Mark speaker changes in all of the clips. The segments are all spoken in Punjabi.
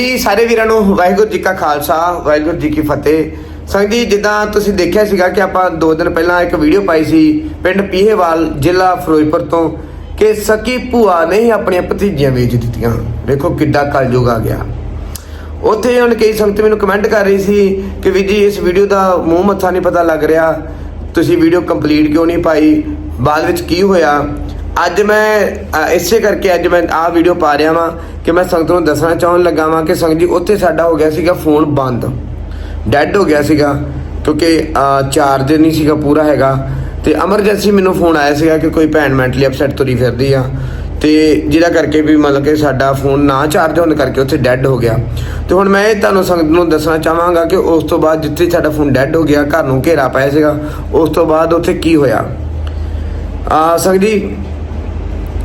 Speaker 1: ਹਾਂਜੀ, ਸਾਰੇ ਵੀਰਾਂ ਨੂੰ ਵਾਹਿਗੁਰੂ ਜੀ ਕਾ ਖਾਲਸਾ, ਵਾਹਿਗੁਰੂ ਜੀ ਕੀ ਫਤਿਹ। ਸੰਗਤ ਜੀ, ਜਿੱਦਾਂ ਤੁਸੀਂ ਦੇਖਿਆ ਸੀਗਾ ਕਿ ਆਪਾਂ 2 ਦਿਨ ਪਹਿਲਾਂ ਇੱਕ ਵੀਡੀਓ ਪਾਈ ਸੀ ਪਿੰਡ ਪੀਹੇਵਾਲ, ਜ਼ਿਲ੍ਹਾ ਫਿਰੋਜ਼ਪੁਰ ਤੋਂ, ਕਿ ਸਕੀ ਭੂਆ ਨੇ ਹੀ ਆਪਣੀਆਂ ਭਤੀਜੀਆਂ ਵੇਚ ਦਿੱਤੀਆਂ। ਦੇਖੋ ਕਿੱਡਾ ਕਲਯੁਗ ਆ ਗਿਆ। ਉੱਥੇ ਹੁਣ ਕਈ ਸੰਗਤ ਮੈਨੂੰ ਕਮੈਂਟ ਕਰ ਰਹੀ ਸੀ ਕਿ ਵੀ ਜੀ, ਇਸ ਵੀਡੀਓ ਦਾ ਮੂੰਹ ਮੱਥਾ ਨਹੀਂ ਪਤਾ ਲੱਗ ਰਿਹਾ। ਤੁਸੀਂ ਵੀਡੀਓ ਕੰਪਲੀਟ ਕਿਉਂ ਨਹੀਂ ਪਾਈ? ਬਾਅਦ ਵਿੱਚ ਕੀ ਹੋਇਆ? ਅੱਜ ਮੈਂ ਇਸੇ ਕਰਕੇ ਅੱਜ ਮੈਂ ਆਹ ਵੀਡੀਓ ਪਾ ਰਿਹਾ ਵਾਂ ਕਿ ਮੈਂ ਸੰਗਤ ਨੂੰ ਦੱਸਣਾ ਚਾਹਣ ਲੱਗਾ ਵਾਂ ਕਿ ਸੰਗਤ ਜੀ, ਉੱਥੇ ਸਾਡਾ ਹੋ ਗਿਆ ਸੀਗਾ ਫੋਨ ਬੰਦ। ਡੈੱਡ ਹੋ ਗਿਆ ਸੀਗਾ, ਕਿਉਂਕਿ ਚਾਰਜ ਨਹੀਂ ਸੀਗਾ ਪੂਰਾ ਹੈਗਾ। ਤੇ ਐਮਰਜੈਂਸੀ ਮੈਨੂੰ ਫੋਨ ਆਇਆ ਸੀਗਾ ਕਿ ਕੋਈ ਭੈਣ ਮੈਂਟਲੀ ਅਪਸੈਟ ਤੁਰੀ ਫਿਰਦੀ ਆ। ਤੇ ਜਿਹਦਾ ਕਰਕੇ ਵੀ ਮਤਲਬ ਕਿ ਸਾਡਾ ਫੋਨ ਨਾ ਚਾਰਜ ਹੋਣ ਕਰਕੇ ਉੱਥੇ ਡੈੱਡ ਹੋ ਗਿਆ। ਤੇ ਹੁਣ ਮੈਂ ਇਹ ਤੁਹਾਨੂੰ ਸੰਗਤ ਨੂੰ ਦੱਸਣਾ ਚਾਹਾਂਗਾ ਕਿ ਉਸ ਤੋਂ ਬਾਅਦ ਜਿੱਥੇ ਸਾਡਾ ਫੋਨ ਡੈੱਡ ਹੋ ਗਿਆ, ਘਰ ਨੂੰ ਘੇਰਾ ਪਾਇਆ ਸੀਗਾ, ਉਸ ਤੋਂ ਬਾਅਦ ਉੱਥੇ ਕੀ ਹੋਇਆ? ਆ ਸੰਗਤ ਜੀ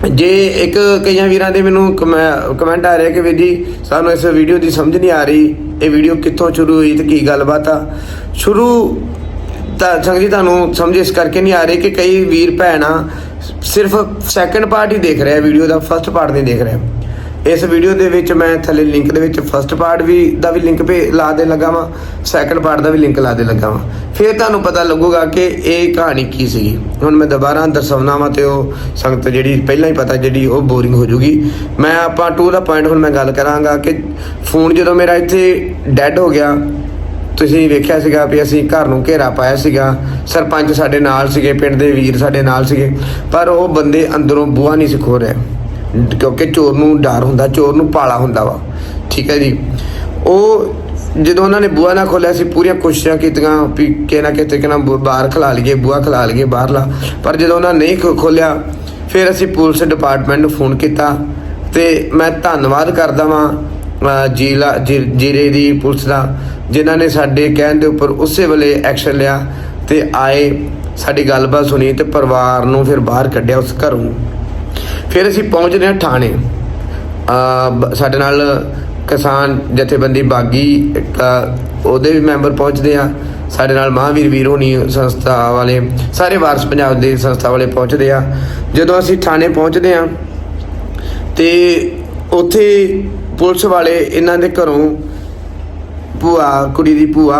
Speaker 1: ਜੇ ਇੱਕ ਕਈਆਂ ਵੀਰਾਂ ਦੇ ਮੈਨੂੰ ਕਮੈਂਟ ਆ ਰਿਹਾ ਕਿ ਵੀਰ ਜੀ, ਸਾਨੂੰ ਇਸ ਵੀਡੀਓ ਦੀ ਸਮਝ ਨਹੀਂ ਆ ਰਹੀ, ਇਹ ਵੀਡੀਓ ਕਿੱਥੋਂ ਸ਼ੁਰੂ ਹੋਈ ਤੇ ਕੀ ਗੱਲਬਾਤ ਆ? ਸ਼ੁਰੂ ਤਾਂ ਸੰਗਤ ਜੀ ਤੁਹਾਨੂੰ ਸਮਝ ਇਸ ਕਰਕੇ ਨਹੀਂ ਆ ਰਹੀ ਕਿ ਕਈ ਵੀਰ ਭੈਣਾਂ ਸਿਰਫ ਸੈਕੰਡ ਪਾਰਟ ਹੀ ਦੇਖ ਰਿਹਾ ਵੀਡੀਓ ਦਾ ਫਸਟ ਪਾਰਟ ਨਹੀਂ ਦੇਖ ਰਿਹਾ। ਇਸ ਵੀਡੀਓ ਦੇ ਵਿੱਚ ਮੈਂ ਥੱਲੇ ਲਿੰਕ ਦੇ ਵਿੱਚ ਫਸਟ ਪਾਰਟ ਵੀ ਦਾ ਵੀ ਲਿੰਕ ਪੇ ਲਾ ਦੇ ਲੱਗਾ ਵਾਂ ਸੈਕੰਡ ਪਾਰਟ ਦਾ ਵੀ ਲਿੰਕ ਲਾ ਦੇ ਲੱਗਾ ਵਾਂ। ਫਿਰ ਤੁਹਾਨੂੰ ਪਤਾ ਲੱਗੂਗਾ ਕਿ ਇਹ ਕਹਾਣੀ ਕੀ ਸੀਗੀ। ਹੁਣ ਮੈਂ ਦੁਬਾਰਾ ਦਰਸਾਉਣਾ ਵਾਂ ਤੇ ਉਹ ਸੰਗਤ ਜਿਹੜੀ ਪਹਿਲਾਂ ਹੀ ਪਤਾ ਜਿਹੜੀ ਉਹ ਬੋਰਿੰਗ ਹੋ ਜੂਗੀ। ਮੈਂ ਆਪਾਂ ਟੂ ਦਾ ਪੁਆਇੰਟ ਹੁਣ ਮੈਂ ਗੱਲ ਕਰਾਂਗਾ ਕਿ ਫੋਨ ਜਦੋਂ ਮੇਰਾ ਇੱਥੇ ਡੈੱਡ ਹੋ ਗਿਆ, ਤੁਸੀਂ ਵੇਖਿਆ ਸੀਗਾ ਵੀ ਅਸੀਂ ਘਰ ਨੂੰ ਘੇਰਾ ਪਾਇਆ ਸੀਗਾ। ਸਰਪੰਚ ਸਾਡੇ ਨਾਲ ਸੀਗੇ, ਪਿੰਡ ਦੇ ਵੀਰ ਸਾਡੇ ਨਾਲ ਸੀਗੇ। ਪਰ ਉਹ ਬੰਦੇ ਅੰਦਰੋਂ ਬੂਹਾ ਨਹੀਂ ਸਿਖੋ ਰਿਹਾ। ਕਿਉਂਕਿ ਚੋਰ ਨੂੰ ਡਰ ਹੁੰਦਾ, ਚੋਰ ਨੂੰ ਪਾਲਾ ਹੁੰਦਾ ਵਾ। ਠੀਕ ਹੈ ਜੀ? ਉਹ ਜਦੋਂ ਉਹਨਾਂ ਨੇ ਬੂਹਾ ਨਾ ਖੋਲਿਆ ਸੀ, ਪੂਰੀਆਂ ਕੋਸ਼ਿਸ਼ਾਂ ਕੀਤੀਆਂ ਵੀ ਕਿ ਨਾ ਕਿਤੇ ਕਿ ਨਾ ਬੂ- ਬਾਹਰ ਖਲਾ ਲਈਏ, ਬੂਹਾ ਖਲਾ ਲਈਏ ਬਾਹਰਲਾ ਪਰ ਜਦੋਂ ਉਹਨਾਂ ਨੇ ਨਹੀਂ ਖੋ- ਖੋਲਿਆ ਫਿਰ ਅਸੀਂ ਪੁਲਿਸ ਡਿਪਾਰਟਮੈਂਟ ਨੂੰ ਫੋਨ ਕੀਤਾ ਤੇ ਮੈਂ ਧੰਨਵਾਦ ਕਰਦਾ ਵਾਂ, ਅਹ ਜੀਲਾ ਜੀ- ਜੀਰੇ ਦੀ ਪੁਲਿਸ ਦਾ, ਜਿਨ੍ਹਾਂ ਨੇ ਸਾਡੇ ਕਹਿਣ ਦੇ ਉੱਪਰ ਉਸੇ ਵੇਲੇ ਐਕਸ਼ਨ ਲਿਆ ਤੇ ਆਏ, ਸਾਡੀ ਗੱਲਬਾਤ ਸੁਣੀ ਤੇ ਪਰਿਵਾਰ ਨੂੰ ਫਿਰ ਬਾਹਰ ਕੱਢਿਆ ਉਸ ਘਰੋਂ। ਫਿਰ ਅਸੀਂ ਪਹੁੰਚਦੇ ਹਾਂ ਥਾਣੇ। ਬ- ਸਾਡੇ ਨਾਲ ਕਿਸਾਨ ਜਥੇਬੰਦੀ ਬਾਗੀ ਇੱਕ, ਉਹਦੇ ਵੀ ਮੈਂਬਰ ਪਹੁੰਚਦੇ ਆ। ਸਾਡੇ ਨਾਲ ਮਹਾਵੀਰ ਵੀਰ ਹੋਣੀ ਸੰਸਥਾ ਵਾਲੇ ਸਾਰੇ ਵਾਰਸ ਪੰਜਾਬ ਦੇ ਸੰਸਥਾ ਵਾਲੇ ਪਹੁੰਚਦੇ ਆ। ਜਦੋਂ ਅਸੀਂ ਥਾਣੇ ਪਹੁੰਚਦੇ ਆ ਤੇ ਉੱਥੇ ਪੁਲਿਸ ਵਾਲੇ ਇਹਨਾਂ ਦੇ ਘਰੋਂ ਭੂਆ ਕੁੜੀ ਦੀ ਭੂਆ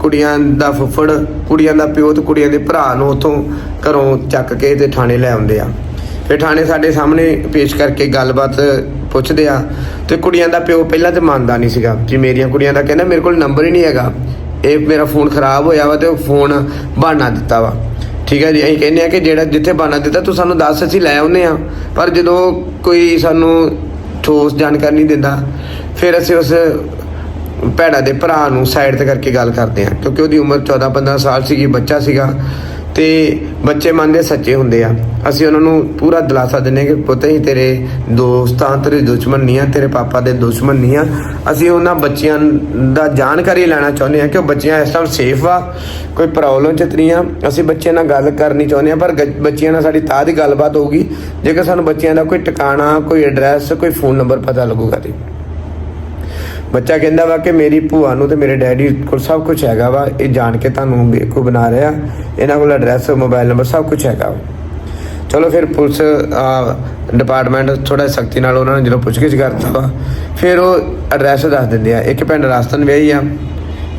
Speaker 1: ਕੁੜੀਆਂ ਦਾ ਫੁੱਫੜ ਕੁੜੀਆਂ ਦਾ ਪਿਓ ਤੇ ਕੁੜੀਆਂ ਦੇ ਭਰਾ ਨੂੰ ਉਥੋਂ ਘਰੋਂ ਚੱਕ ਕੇ ਤੇ ਥਾਣੇ ਲੈ ਆਉਂਦੇ ਆ। ਫਿਰ ਥਾਣੇ ਸਾਡੇ ਸਾਹਮਣੇ ਪੇਸ਼ ਕਰਕੇ ਗੱਲਬਾਤ ਪੁੱਛਦੇ ਆ ਤੇ ਕੁੜੀਆਂ ਦਾ ਪਿਓ ਪਹਿਲਾਂ ਤੇ ਮੰਨਦਾ ਨਹੀਂ ਸੀਗਾ ਜੀ ਮੇਰੀਆਂ ਕੁੜੀਆਂ ਦਾ ਕਹਿੰਦਾ ਮੇਰੇ ਕੋਲ ਨੰਬਰ ਹੀ ਨਹੀਂ ਹੈਗਾ। ਇਹ ਮੇਰਾ ਫੋਨ ਖਰਾਬ ਹੋਇਆ ਵਾ ਤੇ ਉਹ ਫੋਨ ਬਹਾਨਾ ਦਿੱਤਾ ਵਾ। ਠੀਕ ਹੈ ਜੀ, ਅਸੀਂ ਕਹਿੰਦੇ ਆ ਕਿ ਜਿਹੜਾ ਜਿੱਥੇ ਬਹਾਨਾ ਦਿੱਤਾ ਤੂੰ ਸਾਨੂੰ ਦੱਸ, ਅਸੀਂ ਲੈ ਆਉਨੇ ਆ ਪਰ ਜਦੋਂ ਕੋਈ ਸਾਨੂੰ ਠੋਸ ਜਾਣਕਾਰੀ ਨਹੀਂ ਦਿੰਦਾ, ਫਿਰ ਅਸੀਂ ਉਸ ਭੈੜਾ ਦੇ ਭਰਾ ਨੂੰ ਸਾਈਡ ਤੇ ਕਰਕੇ ਗੱਲ ਕਰਦੇ ਆ ਕਿਉਂਕਿ ਉਹਦੀ ਉਮਰ 14 15 ਸਾਲ ਸੀਗੀ, ਬੱਚਾ ਸੀਗਾ। ਤੇ ਬੱਚੇ ਮੰਨਦੇ ਸੱਚੇ ਹੁੰਦੇ ਆ। ਅਸੀਂ ਉਹਨਾਂ ਨੂੰ ਪੂਰਾ ਦਿਲਾਸਾ ਦਿੰਨੇ ਕਿ ਪੁੱਤ ਹੀ ਤੇਰੇ ਦੋਸਤਾਂ ਤੇਰੇ ਦੁਸ਼ਮਣ ਨਹੀਂ ਆ, ਤੇਰੇ ਪਾਪਾ ਦੇ ਦੁਸ਼ਮਣ ਨਹੀਂ ਆ। ਅਸੀਂ ਉਹਨਾਂ ਬੱਚਿਆਂ ਦਾ ਜਾਣਕਾਰੀ ਲੈਣਾ ਚਾਹੁੰਦੇ ਆ ਕਿ ਉਹ ਬੱਚਿਆਂ ਇਸ ਟਾਈਮ ਸੇਫ ਆ, ਕੋਈ ਪ੍ਰੋਬਲਮ ਚ ਨਹੀਂ ਆ। ਅਸੀਂ ਬੱਚਿਆਂ ਨਾਲ ਗੱਲ ਕਰਨੀ ਚਾਹੁੰਦੇ ਆ ਪਰ ਗ- ਬੱਚਿਆਂ ਨਾਲ ਸਾਡੀ ਤਾਂ ਦੀ ਗੱਲਬਾਤ ਹੋਊਗੀ। ਜੇਕਰ ਸਾਨੂੰ ਬੱਚਿਆਂ ਦਾ ਕੋਈ ਟਿਕਾਣਾ, ਕੋਈ ਐਡਰੈਸ ਕੋਈ ਫੋਨ ਨੰਬਰ ਪਤਾ ਲੱਗੂਗਾ ਤੇ। ਬੱਚਾ ਕਹਿੰਦਾ ਵਾ ਕਿ ਮੇਰੀ ਭੂਆ ਨੂੰ ਤੇ ਮੇਰੇ ਡੈਡੀ ਕੋਲ ਸਭ ਕੁਝ ਹੈਗਾ ਵਾ, ਇਹ ਜਾਣ ਕੇ ਤੁਹਾਨੂੰ ਬੇਕੂ ਬਣਾ ਰਿਹਾ। ਇਹਨਾਂ ਕੋਲ ਐਡਰੈਸ ਮੋਬਾਈਲ ਨੰਬਰ ਸਭ ਕੁਝ ਹੈਗਾ ਵਾ। ਚਲੋ ਫਿਰ ਪੁਲਿਸ ਡਿਪਾਰਟਮੈਂਟ ਥੋੜਾ ਸਖਤੀ ਨਾਲ ਉਹਨਾਂ ਨੇ ਜਦੋਂ ਪੁੱਛਗਿੱਛ ਕਰਤਾ ਵਾ, ਫਿਰ ਉਹ ਐਡਰੈਸ ਦੱਸ ਦਿੰਦੇ ਆ, ਇੱਕ ਪਿੰਡ ਰਾਜਸਥਾਨ ਵਿਆਹੀ ਆ,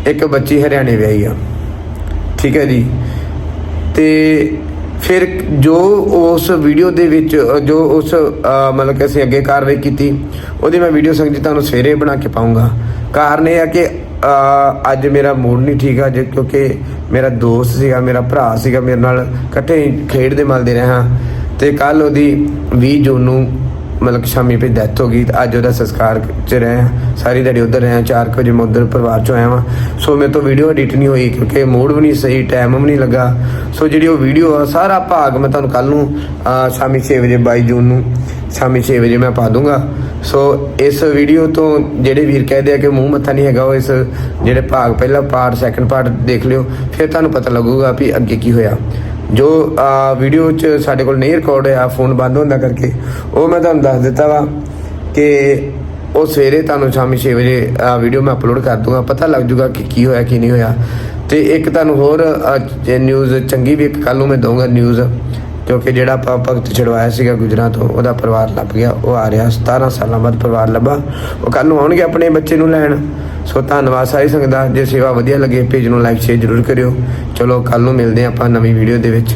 Speaker 1: ਇੱਕ ਬੱਚੀ ਹਰਿਆਣੇ ਵਿਆਹੀ ਆ। ਠੀਕ ਹੈ ਜੀ। ਤੇ ਫਿਰ ਜੋ ਉਸ ਵੀਡੀਓ ਦੇ ਵਿੱਚ ਜੋ ਉਸ ਮਤਲਬ ਕਿ ਅਸੀਂ ਅੱਗੇ ਕਾਰਵਾਈ ਕੀਤੀ, ਉਹਦੀ ਮੈਂ ਵੀਡੀਓ ਸੰਗਤ ਜੀ ਤੁਹਾਨੂੰ ਸਵੇਰੇ ਬਣਾ ਕੇ ਪਾਉਂਗਾ। ਕਾਰਨ ਇਹ ਆ ਕਿ ਅੱਜ ਮੇਰਾ ਮੂਡ ਨਹੀਂ ਠੀਕ ਆ ਜੇ ਕਿਉਂਕਿ ਮੇਰਾ ਦੋਸਤ ਸੀਗਾ, ਮੇਰਾ ਭਰਾ ਸੀਗਾ ਮੇਰੇ ਨਾਲ, ਇਕੱਠੇ ਖੇਡਦੇ ਮਲਦੇ ਰਹੇ ਹਾਂ। ਤੇ ਕੱਲ ਉਹਦੀ 20 ਜੂਨ ਨੂੰ ਮਤਲਬ ਕਿ ਸ਼ਾਮੀ ਪੇ ਡੈਥ ਹੋ ਗਈ ਅੱਜ ਉਹਦਾ ਸੰਸਕਾਰ ਚ ਰਹੇ ਹਾਂ। ਸਾਰੀ ਦਿਹਾੜੀ ਉਧਰ ਰਹੇ ਹਾਂ 4 ਵਜੇ ਮੈਂ ਉਧਰ ਪਰਿਵਾਰ ਚੋਂ ਆਇਆ ਵਾਂ। ਸੋ ਮੇਰੇ ਤੋਂ ਵੀਡੀਓ ਐਡਿਟ ਨਹੀਂ ਹੋਈ ਕਿਉਂਕਿ ਮੂਡ ਵੀ ਨਹੀਂ ਸਹੀ ਟਾਈਮ ਵੀ ਨਹੀਂ ਲੱਗਾ। ਸੋ ਜਿਹੜੀ ਉਹ ਵੀਡੀਓ ਆ, ਸਾਰਾ ਭਾਗ ਮੈਂ ਤੁਹਾਨੂੰ ਕੱਲ ਨੂੰ ਸ਼ਾਮੀ 6 ਵਜੇ 22 ਜੂਨ ਨੂੰ, ਸ਼ਾਮੀ 6 ਵਜੇ ਮੈਂ ਪਾ ਦੂੰਗਾ। ਸੋ ਇਸ ਵੀਡੀਓ ਤੋਂ ਜਿਹੜੇ ਵੀਰ ਕਹਦੇ ਆ ਕਿ ਮੂੰਹ ਮੱਥਾ ਨਹੀਂ ਹੈਗਾ, ਉਹ ਇਸ ਜਿਹੜੇ ਭਾਗ ਪਹਿਲਾ ਪਾਰਟ ਸੈਕੰਡ ਪਾਰਟ ਦੇਖ ਲਿਓ, ਫਿਰ ਤੁਹਾਨੂੰ ਪਤਾ ਲੱਗੂਗਾ ਵੀ ਅੱਗੇ ਕੀ ਹੋਇਆ। ਜੋ ਵੀਡੀਓ ਚ ਸਾਡੇ ਕੋਲ ਨਹੀਂ ਰਿਕਾਰਡ ਹੋਇਆ ਫੋਨ ਬੰਦ ਹੁੰਦਾ ਕਰਕੇ, ਉਹ ਮੈਂ ਤੁਹਾਨੂੰ ਦੱਸ ਦਿੱਤਾ ਵਾ ਕਿ ਉਹ ਸਵੇਰੇ ਤੁਹਾਨੂੰ ਸ਼ਾਮੀ 6 ਵਜੇ ਵੀਡੀਓ ਮੈਂ ਅਪਲੋਡ ਕਰ ਦੂੰਗਾ, ਪਤਾ ਲੱਗ ਜੂਗਾ ਕਿ ਕੀ ਹੋਇਆ, ਕੀ ਨਹੀਂ ਹੋਇਆ। ਤੇ ਇੱਕ ਤੁਹਾਨੂੰ ਹੋਰ ਨਿਊਜ਼ ਚੰਗੀ ਵੀ ਇੱਕ ਕੱਲ ਨੂੰ ਮੈਂ ਦਊਂਗਾ ਨਿਊਜ਼ ਕਿਉਂਕਿ ਜਿਹੜਾ ਆਪਾਂ ਭਗਤ ਛਡਵਾਇਆ ਸੀਗਾ ਗੁਜਰਾਂ ਤੋਂ, ਉਹਦਾ ਪਰਿਵਾਰ ਲੱਭ ਗਿਆ, ਉਹ ਆ ਰਿਹਾ 17 ਸਾਲਾਂ ਬਾਅਦ ਪਰਿਵਾਰ ਲੱਭਾ। ਉਹ ਕੱਲ ਨੂੰ ਆਉਣਗੇ ਆਪਣੇ ਬੱਚੇ ਨੂੰ ਲੈਣ। ਸੋ ਧੰਨਵਾਦ ਸਾਰੀ ਸੰਗਤ ਦਾ ਜੇ ਸੇਵਾ ਵਧੀਆ ਲੱਗੇ, ਪੇਜ ਨੂੰ ਲਾਈਕ ਸ਼ੇਅਰ ਜ਼ਰੂਰ ਕਰਿਓ। ਚਲੋ ਕੱਲ ਨੂੰ ਮਿਲਦੇ ਹਾਂ ਆਪਾਂ ਨਵੀਂ ਵੀਡੀਓ ਦੇ ਵਿੱਚ।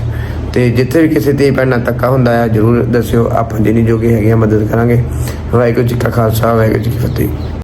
Speaker 1: ਤੇ ਜਿੱਥੇ ਵੀ ਕਿਸੇ ਤੇ ਭੈਣ ਨਾਲ ਧੱਕਾ ਹੁੰਦਾ ਆ, ਜਰੂਰ ਦੱਸਿਓ, ਆਪਾਂ ਜਿੰਨੀ ਜੋਗੇ ਹੈਗੇ ਆ, ਮਦਦ ਕਰਾਂਗੇ। ਵਾਹਿਗੁਰੂ ਜੀ ਕਾ ਖਾਲਸਾ, ਵਾਹਿਗੁਰੂ ਜੀ ਕੀ ਫਤਿਹ।